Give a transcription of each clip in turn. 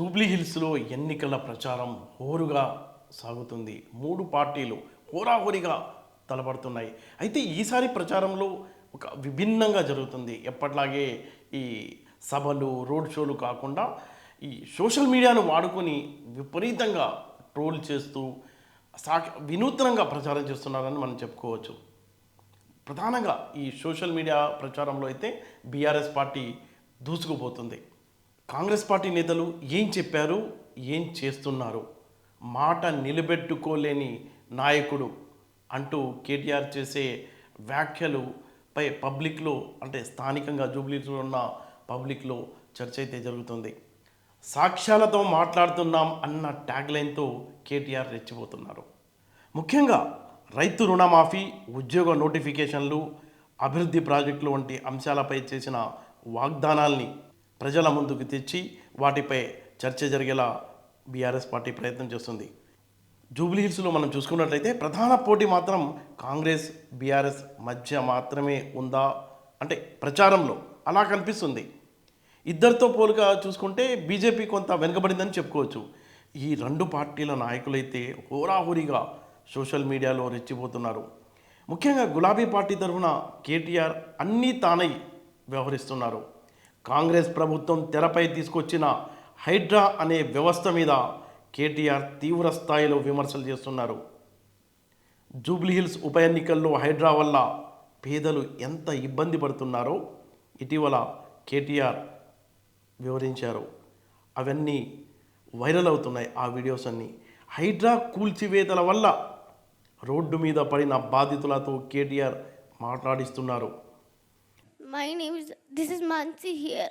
Jubilee హిల్స్లో ఎన్నికల ప్రచారం హోరుగా సాగుతుంది. మూడు పార్టీలు హోరాహోరిగా తలపడుతున్నాయి. అయితే ఈసారి ప్రచారంలో ఒక విభిన్నంగా జరుగుతుంది. ఎప్పట్లాగే ఈ సభలు రోడ్ షోలు కాకుండా ఈ సోషల్ మీడియాను వాడుకొని విపరీతంగా ట్రోల్ చేస్తూ సా వినూత్నంగా ప్రచారం చేస్తున్నారని మనం చెప్పుకోవచ్చు. ప్రధానంగా ఈ సోషల్ మీడియా ప్రచారంలో అయితే బీఆర్ఎస్ పార్టీ దూసుకుపోతుంది. కాంగ్రెస్ పార్టీ నేతలు ఏం చెప్పారు ఏం చేస్తున్నారు? మాట నిలబెట్టుకోలేని నాయకుడు అంటూ కేటీఆర్ చేసే వ్యాఖ్యలు పై పబ్లిక్లో అంటే స్థానికంగా జూబ్లీలో ఉన్న పబ్లిక్లో చర్చ అయితే జరుగుతుంది. సాక్ష్యాలతో మాట్లాడుతున్నాం అన్న ట్యాగ్లైన్తో కేటీఆర్ రెచ్చిపోతున్నారు. ముఖ్యంగా రైతు రుణమాఫీ ఉద్యోగ నోటిఫికేషన్లు అభివృద్ధి ప్రాజెక్టులు వంటి అంశాలపై చేసిన వాగ్దానాల్ని ప్రజల ముందుకు తెచ్చి వాటిపై చర్చ జరిగేలా బీఆర్ఎస్ పార్టీ ప్రయత్నం చేస్తుంది. జూబ్లీహిల్స్లో మనం చూసుకున్నట్లయితే ప్రధాన పోటీ మాత్రం కాంగ్రెస్ బీఆర్ఎస్ మధ్య మాత్రమే ఉందా? అంటే ప్రచారంలో అలా కనిపిస్తుంది. ఇద్దరితో పోలుగా చూసుకుంటే బీజేపీ కొంత వెనుకబడిందని చెప్పుకోవచ్చు. ఈ రెండు పార్టీల నాయకులైతే హోరాహోరీగా సోషల్ మీడియాలో రెచ్చిపోతున్నారు. ముఖ్యంగా గులాబీ పార్టీ తరఫున కేటీఆర్ అన్నీ తానై వ్యవహరిస్తున్నారు. కాంగ్రెస్ ప్రభుత్వం తెరపై తీసుకొచ్చిన హైడ్రా అనే వ్యవస్థ మీద కేటీఆర్ తీవ్ర స్థాయిలో విమర్శలు చేస్తున్నారు. జూబ్లీహిల్స్ ఉప ఎన్నికల్లో హైడ్రా వల్ల పేదలు ఎంత ఇబ్బంది పడుతున్నారో ఇటీవల కేటీఆర్ వివరించారు. అవన్నీ వైరల్ అవుతున్నాయి ఆ వీడియోస్ అన్నీ. హైడ్రా కూల్చివేతల వల్ల రోడ్డు మీద పడిన బాధితులతో KTR మాట్లాడిస్తున్నారు. My name is. This is Mansi here.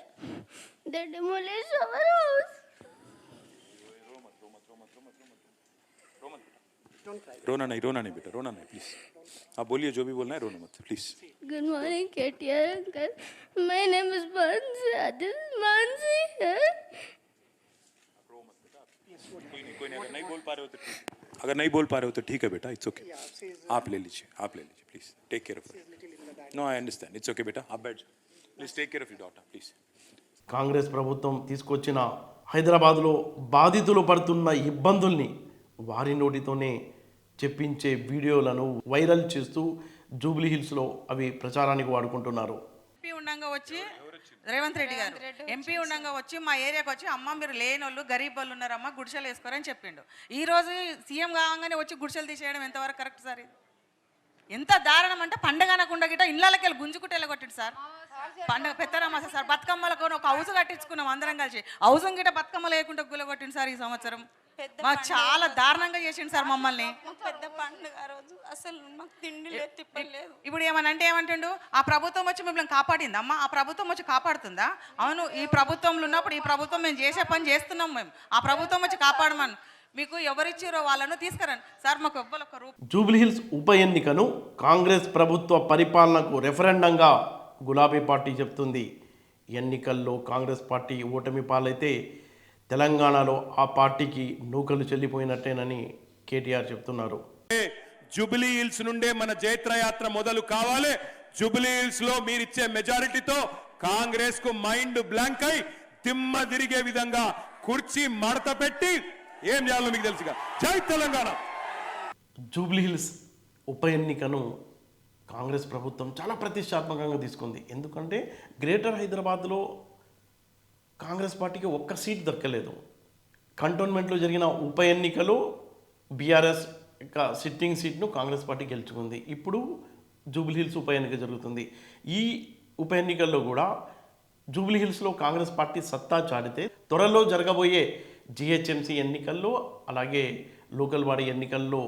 They demolished our house. रोना नहीं रोना नहीं बेटा रोना नहीं प्लीज़ आप बोलिए जो भी बोलना है रोना मत please Good morning, KTR uncle. My name is Mansi. This is Mansi here. कोई नहीं कोई नहीं अगर नहीं बोल पा रहे हो तो ठीक अगर नहीं बोल पा रहे हो तो ठीक है बेटा इट्स ओके आप ले लीजिए आप ले लीजिए please take care of no I understand it's okay బేటా అబ్బాయి please take care of you daughter please Congress ప్రభుత్వం తీసుకొచ్చిన హైదరాబాద్లో బాధితులు పడుతున్న ఇబ్బందుల్ని వారి నోటితోనే చెప్పించే వీడియోలను వైరల్ చేస్తూ జూబ్లీ హిల్స్లో అవి ప్రచారానికి వాడుకుంటున్నారు. ఎంపీ ఉండంగా వచ్చి రేవంత్ రెడ్డి గారు ఎంపీ ఉండంగా వచ్చి మా ఏరియాకి వచ్చి అమ్మ మీరు లేని వాళ్ళు గరీబ్ వాళ్ళు ఉన్నారమ్మా గుడిసెలు వేసుకోరని చెప్పిండు. ఈ రోజు సీఎం కాగానే వచ్చి గుడిసెలు తీసేయడం ఎంతవరకు కరెక్ట్ సార్ ఎంత దారుణం అంటే పండగ అనకుండా గిట్ట ఇళ్ళకి వెళ్ళి గుంజుకుంటే వెళ్ళగొట్టిండు సార్. పండగ పెత్తనమ్మ సార్ బతుకమ్మలకు ఒక హౌస్ కట్టించుకున్నాం అందరం కలిసి. హౌస్ గిట్ట బతుకమ్మ లేకుండా గులగొట్టిండు సార్ ఈ సంవత్సరం. మాకు చాలా దారుణంగా చేసిండు సార్ మమ్మల్ని. పెద్ద పండుగ రోజు. అసలు మాకు తిండి లేదు తిప్పలు లేదు. ఇప్పుడు ఏమని అంటే ఏమంటుండు? ఆ ప్రభుత్వం వచ్చి మిమ్మల్ని కాపాడింది అమ్మా ఆ ప్రభుత్వం వచ్చి కాపాడుతుందా? అవును ఈ ప్రభుత్వంలో ఉన్నప్పుడు ఈ ప్రభుత్వం మేము చేసే పని చేస్తున్నాం మేము. ఆ ప్రభుత్వం వచ్చి కాపాడమను. మీకు ఎవరిచ్చారో వాళ్ళను తీసుకురండి. సార్ మాకు ఎవ్వరు ఒక రూపాయి జూబ్లీహిల్స్ ఉప ఎన్నికను కాంగ్రెస్ ప్రభుత్వ పరిపాలనకు రెఫరెండంగా గులాబీ పార్టీ చెప్తుంది. ఎన్నికల్లో కాంగ్రెస్ పార్టీ ఓటమి పాలైతే తెలంగాణలో ఆ పార్టీకి నూకలు చెల్లిపోయినట్టేనని కేటీఆర్ చెప్తున్నారు. జూబిలీ హిల్స్ నుండే మన జైత్రయాత్ర మొదలు కావాలి. జూబిలీ హిల్స్లో మీరిచ్చే మెజారిటీతో కాంగ్రెస్కు మైండ్ బ్లాంక్ అయి దిమ్మ తిరిగే విధంగా కుర్చీ మడత పెట్టి ఏం చేయాలో మీకు తెలుసుగా. జై తెలంగాణ. జూబ్లీహిల్స్ ఉప ఎన్నికను కాంగ్రెస్ ప్రభుత్వం చాలా ప్రతిష్టాత్మకంగా తీసుకుంది. ఎందుకంటే గ్రేటర్ హైదరాబాద్లో కాంగ్రెస్ పార్టీకి ఒక్క సీట్ దక్కలేదు కంటోన్మెంట్లో జరిగిన ఉప ఎన్నికలో బీఆర్ఎస్ యొక్క సిట్టింగ్ సీట్ను కాంగ్రెస్ పార్టీ గెలుచుకుంది. ఇప్పుడు జూబ్లీహిల్స్ ఉప ఎన్నిక జరుగుతుంది. ఈ ఉప ఎన్నికల్లో కూడా జూబ్లీహిల్స్లో కాంగ్రెస్ పార్టీ సత్తా చాటితే త్వరలో జరగబోయే జిహెచ్ఎంసీ ఎన్నికల్లో అలాగే లోకల్ బాడీ ఎన్నికల్లో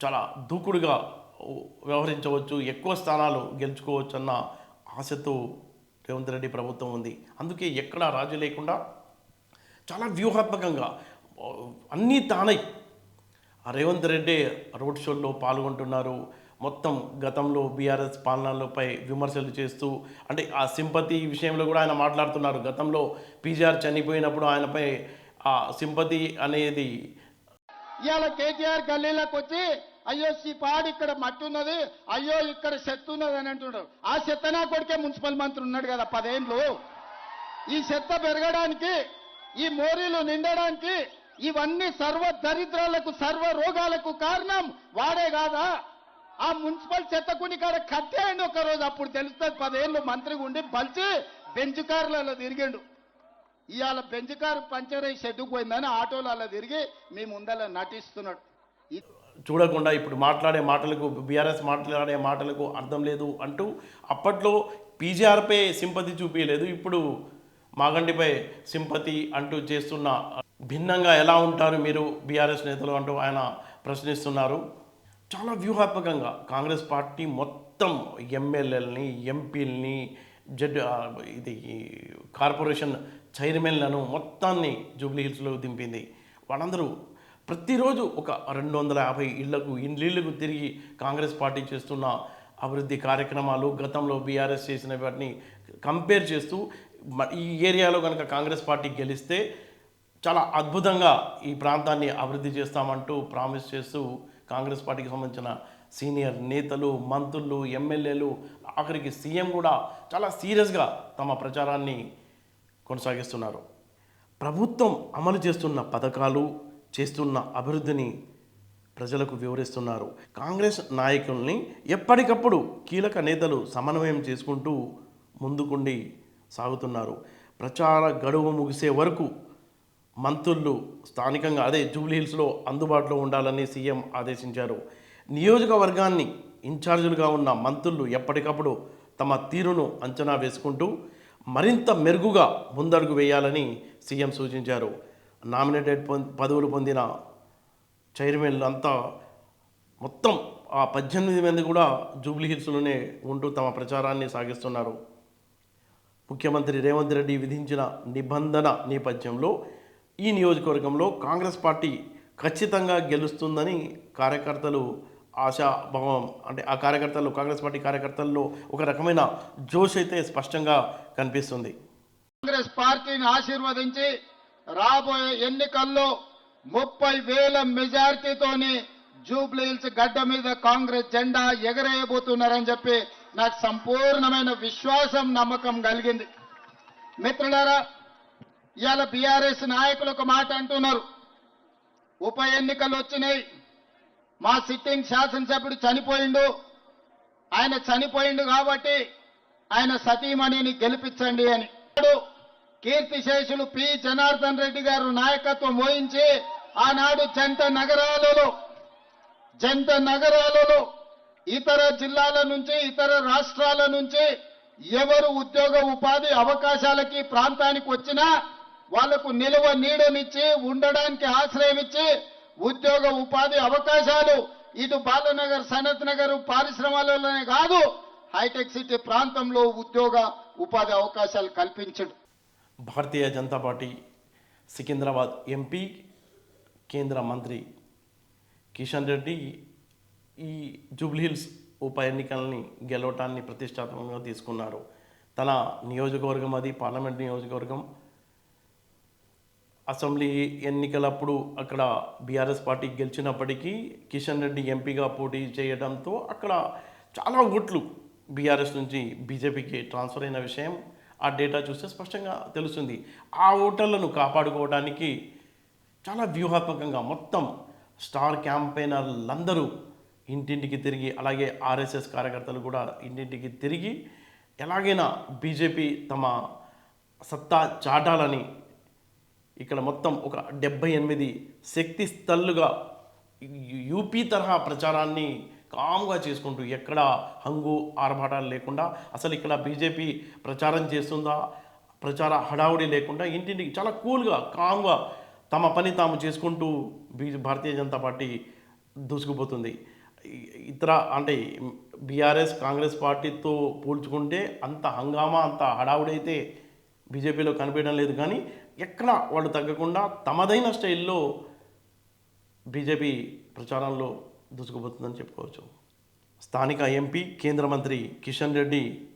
చాలా దూకుడుగా వ్యవహరించవచ్చు ఎక్కువ స్థానాలు గెలుచుకోవచ్చు అన్న ఆశతో రేవంత్ రెడ్డి ప్రభుత్వం ఉంది. అందుకే ఎక్కడా రాజీ లేకుండా చాలా వ్యూహాత్మకంగా అన్నీ తానై రేవంత్ రెడ్డి రోడ్ షోల్లో పాల్గొంటున్నారు. మొత్తం గతంలో బీఆర్ఎస్ పాలనలపై విమర్శలు చేస్తూ అంటే ఆ సింపతి విషయంలో కూడా ఆయన మాట్లాడుతున్నారు. గతంలో పీజీఆర్ చనిపోయినప్పుడు ఆయనపై ఆ సింపతి అనేది ఇవాళ కేటీఆర్ గల్లీలోకి వచ్చి అయ్యో ఈ పాడు ఇక్కడ మట్టి ఉన్నది అయ్యో ఇక్కడ చెత్త ఉన్నది అని అంటున్నాడు. ఆ చెత్త నా కొడుకే మున్సిపల్ మంత్రి ఉన్నాడు కదా పదేండ్లు. ఈ చెత్త పెరగడానికి ఈ మోరీలు నిండడానికి ఇవన్నీ సర్వ దరిద్రాలకు సర్వ రోగాలకు కారణం వాడే కాదా? ఆ మున్సిపల్ చెత్తకుని కాడ కట్టేయండి ఒకరోజు అప్పుడు తెలుస్తుంది పదేళ్ళు మంత్రిగా ఉండి బలిచి బెంచ్ కార్లలో తిరిగిండు. ఇవాళ పెంచకారు పంచర్ అయి షెడ్డుకు పోయిందని ఆటోలలో తిరిగి మీ ముందర నటిస్తున్నాడు. చూడకుండా ఇప్పుడు మాట్లాడే మాటలకు బీఆర్ఎస్ మాట్లాడే మాటలకు అర్థం లేదు అంటూ అప్పట్లో పీజీఆర్పై సింపతి చూపించలేదు ఇప్పుడు మాగండిపై సింపతి అంటూ చేస్తున్న భిన్నంగా ఎలా ఉంటారు మీరు బీఆర్ఎస్ నేతలు అంటూ ఆయన ప్రశ్నిస్తున్నారు. చాలా వ్యూహాత్మకంగా కాంగ్రెస్ పార్టీ మొత్తం ఎమ్మెల్యేలని ఎంపీలని జడ్ ఇది కార్పొరేషన్ చైర్మన్లను మొత్తాన్ని జూబ్లీ హిల్స్లో దింపింది. వాళ్ళందరూ ప్రతిరోజు ఒక రెండు వందల యాభై ఇళ్ళకు ఇళ్ళకు తిరిగి కాంగ్రెస్ పార్టీ చేస్తున్న అభివృద్ధి కార్యక్రమాలు గతంలో బీఆర్ఎస్ చేసిన వాటిని కంపేర్ చేస్తూ ఈ ఏరియాలో కనుక కాంగ్రెస్ పార్టీ గెలిస్తే చాలా అద్భుతంగా ఈ ప్రాంతాన్ని అభివృద్ధి చేస్తామంటూ ప్రామిస్ చేస్తూ కాంగ్రెస్ పార్టీకి సంబంధించిన సీనియర్ నేతలు మంత్రులు ఎమ్మెల్యేలు ఆఖరికి సీఎం కూడా చాలా సీరియస్గా తమ ప్రచారాన్ని కొనసాగిస్తున్నారు. ప్రభుత్వం అమలు చేస్తున్న పథకాలు చేస్తున్న అభివృద్ధిని ప్రజలకు వివరిస్తున్నారు. కాంగ్రెస్ నాయకుల్ని ఎప్పటికప్పుడు కీలక నేతలు సమన్వయం చేసుకుంటూ ముందుకుండి సాగుతున్నారు. ప్రచార గడువు ముగిసే వరకు మంత్రులు స్థానికంగా అదే జూబ్లీహిల్స్లో అందుబాటులో ఉండాలని సీఎం ఆదేశించారు. నియోజకవర్గాన్ని ఇన్ఛార్జీలుగా ఉన్న మంత్రులు ఎప్పటికప్పుడు తమ తీరును అంచనా వేసుకుంటూ మరింత మెరుగుగా ముందడుగు వేయాలని సీఎం సూచించారు. నామినేటెడ్ పదవులు పొందిన చైర్మన్లు అంతా మొత్తం ఆ పద్దెనిమిది మంది కూడా జూబ్లీ హిల్స్లోనే ఉంటూ తమ ప్రచారాన్ని సాగిస్తున్నారు. ముఖ్యమంత్రి రేవంత్ రెడ్డి విధించిన నిబంధన నేపథ్యంలో ఈ నియోజకవర్గంలో కాంగ్రెస్ పార్టీ ఖచ్చితంగా గెలుస్తుందని కార్యకర్తలు ఆశాభావం అంటే ఆ కార్యకర్తలు కాంగ్రెస్ పార్టీ కార్యకర్తల్లో ఒక రకమైన జోష్ అయితే స్పష్టంగా కనిపిస్తుంది. కాంగ్రెస్ పార్టీని ఆశీర్వదించి రాబోయే ఎన్నికల్లో ముప్పై వేల మెజారిటీతోని జూబ్లీహిల్స్ గడ్డ మీద కాంగ్రెస్ జెండా ఎగరేయబోతున్నారని చెప్పి నాకు సంపూర్ణమైన విశ్వాసం నమ్మకం కలిగింది. మిత్రులారా ఇవాళ బీఆర్ఎస్ నాయకులు ఒక మాట అంటున్నారు. ఉప ఎన్నికలు వచ్చినాయి. మా సిట్టింగ్ శాసనసభ్యుడు చనిపోయిండు. ఆయన చనిపోయిండు కాబట్టి ఆయన సతీమణిని గెలిపించండి అని. కీర్తిశేషులు పి. జనార్దన్ రెడ్డి గారు నాయకత్వం వహించి ఆనాడు జంట నగరాలలో జంట నగరాలలో ఇతర జిల్లాల నుంచి ఇతర రాష్ట్రాల నుంచి ఎవరు ఉద్యోగ ఉపాధి అవకాశాలకి ప్రాంతానికి వచ్చినా వాళ్ళకు నిలువ నీడనిచ్చి ఉండడానికి ఆశ్రయం ఇచ్చి ఉద్యోగ ఉపాధి అవకాశాలు ఇటు బాలనగర్ సనత్ నగర్ పరిశ్రమలలోనే కాదు హైటెక్ సిటీ ప్రాంతంలో ఉద్యోగ ఉపాధి అవకాశాలు కల్పించడు. భారతీయ జనతా పార్టీ సికింద్రాబాద్ ఎంపీ కేంద్ర మంత్రి కిషన్ రెడ్డి ఈ జూబ్లీహిల్స్ ఉప ఎన్నికల్ని గెలవటాన్ని ప్రతిష్టాత్మకంగా తీసుకున్నారు. తన నియోజకవర్గం అది పార్లమెంట్ నియోజకవర్గం. అసెంబ్లీ ఎన్నికలప్పుడు అక్కడ బీఆర్ఎస్ పార్టీ గెలిచినప్పటికీ కిషన్ రెడ్డి ఎంపీగా పోటీ చేయడంతో అక్కడ చాలా ఓట్లు బీఆర్ఎస్ నుంచి బీజేపీకి ట్రాన్స్ఫర్ అయిన విషయం ఆ డేటా చూస్తే స్పష్టంగా తెలుస్తుంది. ఆ ఓటర్లను కాపాడుకోవడానికి చాలా వ్యూహాత్మకంగా మొత్తం స్టార్ క్యాంపెయినర్లందరూ ఇంటింటికి తిరిగి అలాగే ఆర్ఎస్ఎస్ కార్యకర్తలు కూడా ఇంటింటికి తిరిగి ఎలాగైనా బీజేపీ తమ సత్తా చాటాలని ఇక్కడ మొత్తం ఒక డెబ్బై ఎనిమిది శక్తి స్థల్లుగా యూపీ తరహా ప్రచారాన్ని కామ్గా చేసుకుంటూ ఎక్కడ హంగు ఆర్భాటాలు లేకుండా అసలు ఇక్కడ బీజేపీ ప్రచారం చేస్తుందా ప్రచార హడావుడి లేకుండా ఇంటింటికి చాలా కూల్గా కామ్గా తమ పని తాము చేసుకుంటూ బీ భారతీయ జనతా పార్టీ దూసుకుపోతుంది. ఇతర అంటే బీఆర్ఎస్ కాంగ్రెస్ పార్టీతో పోల్చుకుంటే అంత హంగామా అంత హడావుడైతే బీజేపీలో కనిపించడం లేదు. కానీ ఎక్కడ వాళ్ళు తగ్గకుండా తమదైన స్టైల్లో బీజేపీ ప్రచారంలో దూసుకుపోతుందని చెప్పుకోవచ్చు. స్థానిక ఎంపీ కేంద్ర మంత్రి కిషన్ రెడ్డి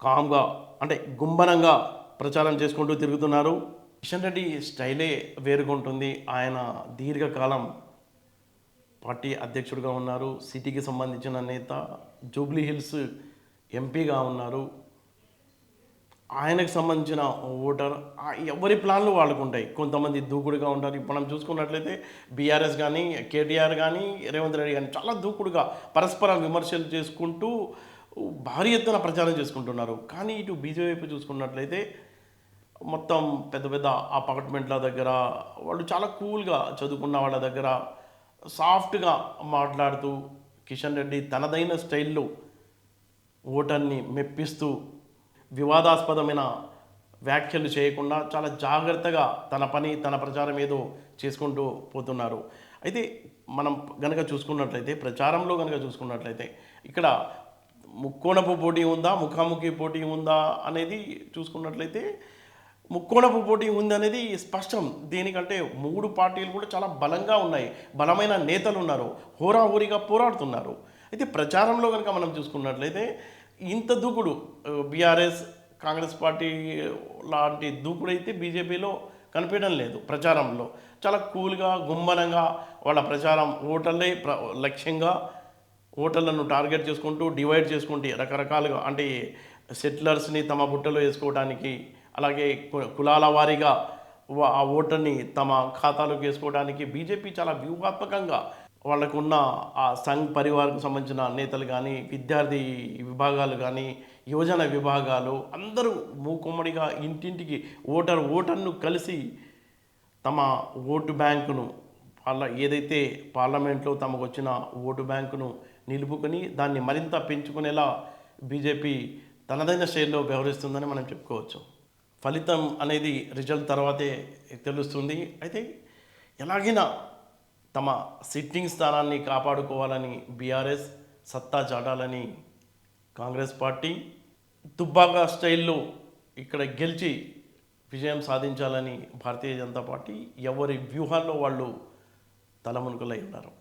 కామ్గా అంటే గుంబనంగా ప్రచారం చేసుకుంటూ తిరుగుతున్నారు. కిషన్ రెడ్డి స్టైలే వేరుగా ఉంటుంది. ఆయన దీర్ఘకాలం పార్టీ అధ్యక్షుడిగా ఉన్నారు. సిటీకి సంబంధించిన నేత జూబ్లీ హిల్స్ ఎంపీగా ఉన్నారు. ఆయనకు సంబంధించిన ఓటర్ ఎవరి ప్లాన్లు వాళ్ళకు ఉంటాయి. కొంతమంది దూకుడుగా ఉంటారు. ఇప్పుడు మనం చూసుకున్నట్లయితే బీఆర్ఎస్ కానీ కేటీఆర్ కానీ రేవంత్ రెడ్డి కానీ చాలా దూకుడుగా పరస్పరం విమర్శలు చేసుకుంటూ భారీ ఎత్తున ప్రచారం చేసుకుంటున్నారు. కానీ ఇటు బీజేపీ వైపు చూసుకున్నట్లయితే మొత్తం పెద్ద పెద్ద అపార్ట్మెంట్ల దగ్గర వాళ్ళు చాలా కూల్గా చదువుకున్న వాళ్ళ దగ్గర సాఫ్ట్గా మాట్లాడుతూ కిషన్ రెడ్డి తనదైన స్టైల్లో ఓటర్ని మెప్పిస్తూ వివాదాస్పదమైన వ్యాఖ్యలు చేయకుండా చాలా జాగ్రత్తగా తన పని తన ప్రచారం ఏదో చేసుకుంటూ పోతున్నారు. అయితే మనం గనక చూసుకున్నట్లయితే ప్రచారంలో గనక చూసుకున్నట్లయితే ఇక్కడ ముక్కోణపు పోటీ ఉందా ముఖాముఖి పోటీ ఉందా అనేది చూసుకున్నట్లయితే ముక్కోణపు పోటీ ఉంది అనేది స్పష్టం. దీనికంటే మూడు పార్టీలు కూడా చాలా బలంగా ఉన్నాయి. బలమైన నేతలు ఉన్నారు. హోరాహోరీగా పోరాడుతున్నారు. అయితే ప్రచారంలో కనుక మనం చూసుకున్నట్లయితే ఇంత దూకుడు బీఆర్ఎస్ కాంగ్రెస్ పార్టీ లాంటి దూకుడు అయితే బీజేపీలో కనిపించడం లేదు ప్రచారంలో. చాలా కూల్గా గుమ్మనంగా వాళ్ళ ప్రచారం ఓటర్లే ప్ర లక్ష్యంగా ఓటర్లను టార్గెట్ చేసుకుంటూ డివైడ్ చేసుకుంటూ రకరకాలుగా అంటే సెటిలర్స్ని తమ బుట్టలో వేసుకోవడానికి అలాగే కు- కులాల వారీగా ఆ ఓటర్ని తమ ఖాతాలోకి వేసుకోవడానికి బీజేపీ చాలా వ్యూహాత్మకంగా వాళ్ళకున్న ఆ సంఘ్ పరివార్కు సంబంధించిన నేతలు కానీ విద్యార్థి విభాగాలు కానీ యువజన విభాగాలు అందరూ మూకుమ్మడిగా ఇంటింటికి ఓటర్ ఓటర్ను కలిసి తమ ఓటు బ్యాంకును వాళ్ళ ఏదైతే పార్లమెంట్లో తమకు వచ్చిన ఓటు బ్యాంకును నిలుపుకొని దాన్ని మరింత పెంచుకునేలా బీజేపీ తనదైన శైలిలో వ్యవహరిస్తుందని మనం చెప్పుకోవచ్చు. ఫలితం అనేది రిజల్ట్ తర్వాతే తెలుస్తుంది. అయితే ఎలాగైనా తమ సిట్టింగ్ స్థానాన్ని కాపాడుకోవాలని బీఆర్ఎస్ సత్తా చాటాలని కాంగ్రెస్ పార్టీ తుబ్బాగా స్టైల్లో ఇక్కడ గెలిచి విజయం సాధించాలని భారతీయ జనతా పార్టీ ఎవరి వ్యూహాల్లో వాళ్ళు తలమునుకలై ఉన్నారు.